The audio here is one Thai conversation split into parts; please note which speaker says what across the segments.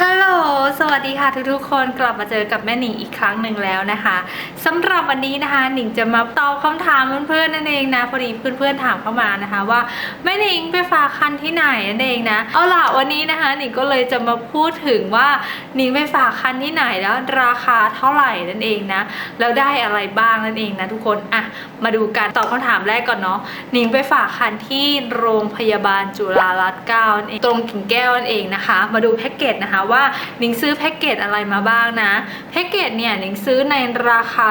Speaker 1: Hello. ดีค่ะทุกๆคนกลับมาเจอกับแม่หนิงอีกครั้งหนึ่งแล้วนะคะสำหรับวันนี้นะคะหนิงจะมาตอบคำถามเพื่อนๆนั่นเองนะพอดีเพื่อนๆถามเข้ามานะคะ ว่าแม่หนิงไปฝากคันที่ไหนนั่นเองนะเอาล่ะวันนี้นะคะหนิงก็เลยจะมาพูดถึงว่าหนิงไปฝากคันที่ไหนแล้วราคาเท่าไหร่นั่นเองนะแล้วได้อะไรบ้างนั่นเองนะทุกคนอะมาดูกันตอบคำถามแรกก่อนเนาะหนิงไปฝากคันที่โรงพยาบาลจุฬารัตน์เก้านั่นเองตรงกิ่งแก้วนั่นเองนะคะ มาดูแพ็กเกจนะคะว่าหนิงซื้อแพ็กเกจอะไรมาบ้างนะแพ็กเกจเนี่ยหนิงซื้อในราคา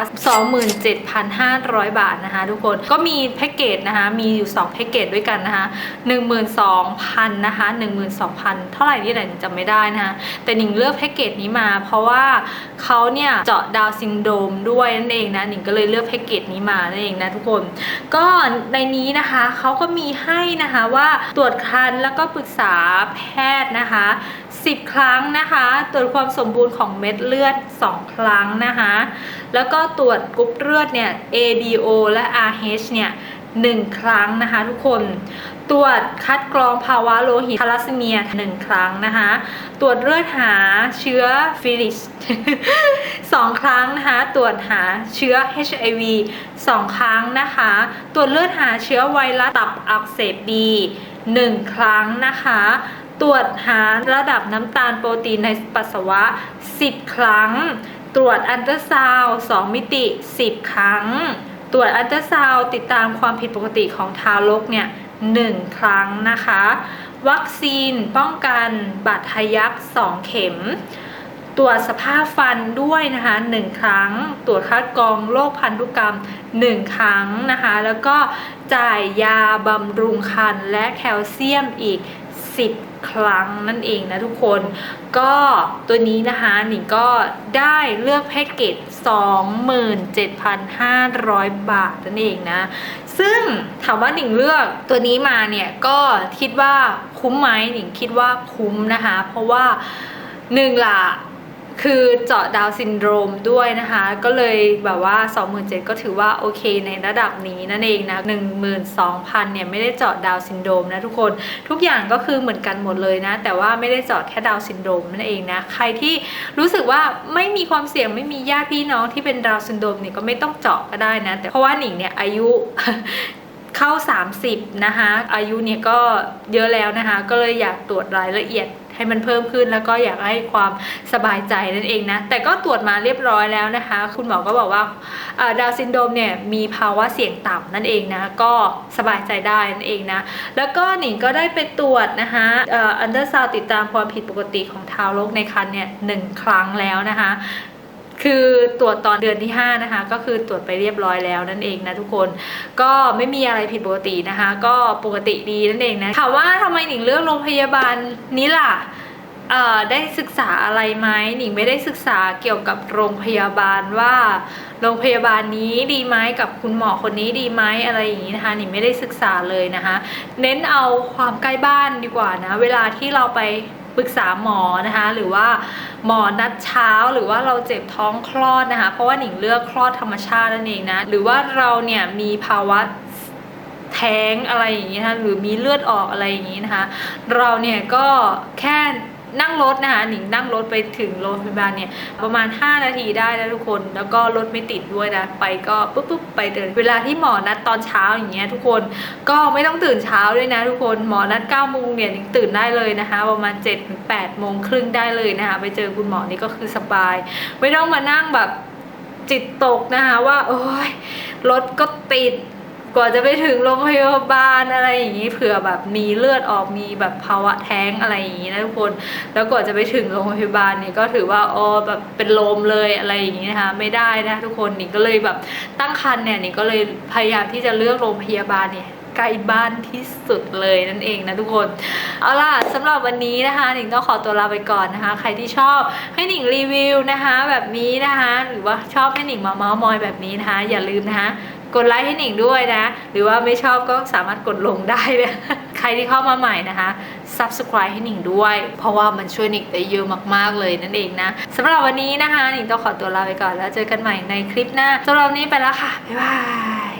Speaker 1: 27,500 บาทนะคะทุกคนก็มีแพ็กเกจนะคะมีอยู่ 2 แพ็กเกจด้วยกันนะคะ12,000นะคะ12,000 เท่าไหร่ที่ไหนิงจำไม่ได้นะคะแต่หนิงเลือกแพ็กเกจนี้มา เพราะว่าเขาเนี่ยเจาะดาวซินโดมด้วยนั่นเองนะหนิงก็เลยเลือกแพ็กเกจนี้มานั่นเองนะทุกคน ก็ในนี้นะคะเขาก็มีให้นะคะว่าตรวจคันแล้วก็ปรึกษาแพทย์นะคะ 10 ครั้งนะคะ ตรวจความสมบูรณ์ของเม็ดเลือด 2 ครั้งนะคะ แล้วก็ตรวจกรุ๊ปเลือดเนี่ย ADO และ RH เนี่ยหนึ่งครั้งนะคะทุกคน ตรวจคัดกรองภาวะโลหิตทาลัสซีเมียหนึ่งครั้งนะคะ ตรวจเลือดหาเชื้อฟิลิสสองครั้งนะคะ ตรวจหาเชื้อ HIV สองครั้งนะคะ ตรวจเลือดหาเชื้อไวรัสตับอักเสบบีหนึ่งครั้งนะคะ ตรวจหาระดับน้ำตาลโปรตีนในปัสสาวะ 10 ครั้ง ตรวจอันเตอร์ซาวด์2มิติ 10 ครั้ง ตรวจอันเตอร์ซาวด์ติดตามความผิดปกติของทารกเนี่ยหนึ่งครั้งนะคะ วัคซีนป้องกันบาดทะยัก2เข็ม ตรวจสภาพฟันด้วยนะคะ1ครั้ง ตรวจคัดกรองโรคพันธุกรรม1ครั้งนะคะ แล้วก็จ่ายยาบำรุงคันและแคลเซียมอีก 10 ครั้งนั่นเองนะทุกคนก็ตัวนี้นะคะหนิงก็ได้เลือกแพ็กเกจ 27,500 บาทนั่นเองนะ ซึ่งถามว่าหนิงเลือกตัวนี้มาเนี่ยก็คิดว่าคุ้มไหมหนิงคิดว่าคุ้มนะคะ เพราะว่าหนึ่งละ คือเจาะดาวซินโดรมด้วยนะคะ ก็เลยแบบว่า 27,000 ก็ถือว่าโอเคในระดับนี้นั่นเองนะ 12,000 เนี่ยไม่ได้เจาะดาวซินโดรมนะทุกคน ทุกอย่างก็คือเหมือนกันหมดเลยนะ แต่ว่าไม่ได้เจาะแค่ดาวซินโดรมนั่นเองนะ ใครที่รู้สึกว่าไม่มีความเสี่ยงไม่มีญาติพี่น้องที่เป็นดาวซินโดรมเนี่ยก็ไม่ต้องเจาะก็ได้นะ แต่เพราะว่าหนิงเนี่ยอายุเข้า 30 นะคะ อายุเนี่ยก็เยอะแล้วนะคะ ก็เลยอยากตรวจรายละเอียด ให้มันเพิ่มขึ้นแล้วก็อยากให้ความสบายใจนั่นเองนะ แต่ก็ตรวจมาเรียบร้อยแล้วนะคะ คุณหมอก็บอกว่าดาวซินโดรมเนี่ยมีภาวะเสี่ยงต่ำนั่นเองนะ ก็สบายใจได้นั่นเองนะ แล้วก็หนิงก็ได้ไปตรวจนะคะอันเดอร์ซาวติดตามความผิดปกติของทารกในครรภ์เนี่ยหนึ่งครั้งแล้วนะคะ คือตรวจตอนเดือนที่ 5 นะคะ ก็คือตรวจไปเรียบร้อยแล้วนั่นเองนะทุกคนก็ไม่มีอะไรผิดปกตินะคะ ก็ปกติดีนั่นเองนะถามว่าทำไมหนิงเลือกโรงพยาบาลนี้ล่ะได้ศึกษาอะไรไหมหนิงไม่ได้ศึกษาเกี่ยวกับโรงพยาบาลว่า โรงพยาบาลนี้ดีไหมกับคุณหมอคนนี้ดีไหมอะไรอย่างนี้นะคะหนิงไม่ได้ศึกษาเลยนะคะ เน้นเอาความใกล้บ้านดีกว่านะ เวลาที่เราไป ปรึกษาหมอนะคะ หรือว่าหมอนัดเช้าหรือว่าเราเจ็บท้องคลอดนะคะ เพราะว่าหนิงเลือกคลอดธรรมชาตินั่นเองนะ หรือว่าเราเนี่ยมีภาวะแท้งอะไรอย่างนี้นะคะหรือมีเลือดออกอะไรอย่างนี้นะคะ เราเนี่ยก็แค่ นั่งรถนะคะหนิงนั่งรถไปถึงโรงพยาบาลเนี่ยประมาณ 5 นาทีได้นะทุกคน แล้วก็รถไม่ติดด้วยนะ ไปก็ปุ๊บปุ๊บไปเลยเวลาที่หมอนัดตอนเช้าอย่างเงี้ยทุกคนก็ไม่ต้องตื่นเช้าด้วยนะทุกคนหมอนัด9โมงเนี่ยหนิงตื่นได้เลยนะคะประมาณ7ถึง8โมงครึ่งได้เลยนะคะไปเจอคุณหมอนี่ก็คือสบาย ไม่ต้องมานั่งแบบจิตตกนะคะว่าโอ้ยรถก็ติด กว่าจะไปถึงโรงพยาบาลอะไรอย่างนี้เผื่อแบบมีเลือดออกมีแบบภาวะแท้งอะไรอย่างนี้นะทุกคน แล้วกว่าจะไปถึงโรงพยาบาลเนี่ยก็ถือว่าอ๋อแบบเป็นลมเลยอะไรอย่างนี้นะคะไม่ได้นะทุกคนนี่ก็เลยแบบตั้งครรภ์เนี่ยนี่ก็เลยพยายามที่จะเลือกโรงพยาบาลเนี่ย ใกล้บ้านที่สุดเลยนั่นเองนะทุกคน เอาล่ะสำหรับวันนี้นะคะหนิงต้องขอตัวลาไปก่อนนะคะ ใครที่ชอบให้หนิงรีวิวนะคะ แบบนี้นะคะ หรือว่าชอบให้หนิงมาเมาส์มอยแบบนี้นะคะ อย่าลืมนะคะกดไลค์ให้หนิงด้วยนะ หรือว่าไม่ชอบก็สามารถกดลงได้นะใครที่เข้ามาใหม่นะคะ subscribe ให้หนิงด้วย เพราะว่ามันช่วยหนิงได้เยอะมากๆเลยนั่นเองนะสำหรับวันนี้นะคะหนิงต้องขอตัวลาไปก่อนแล้วเจอกันใหม่ในคลิปหน้าสำหรับวันนี้ไปแล้วค่ะ บ๊ายบาย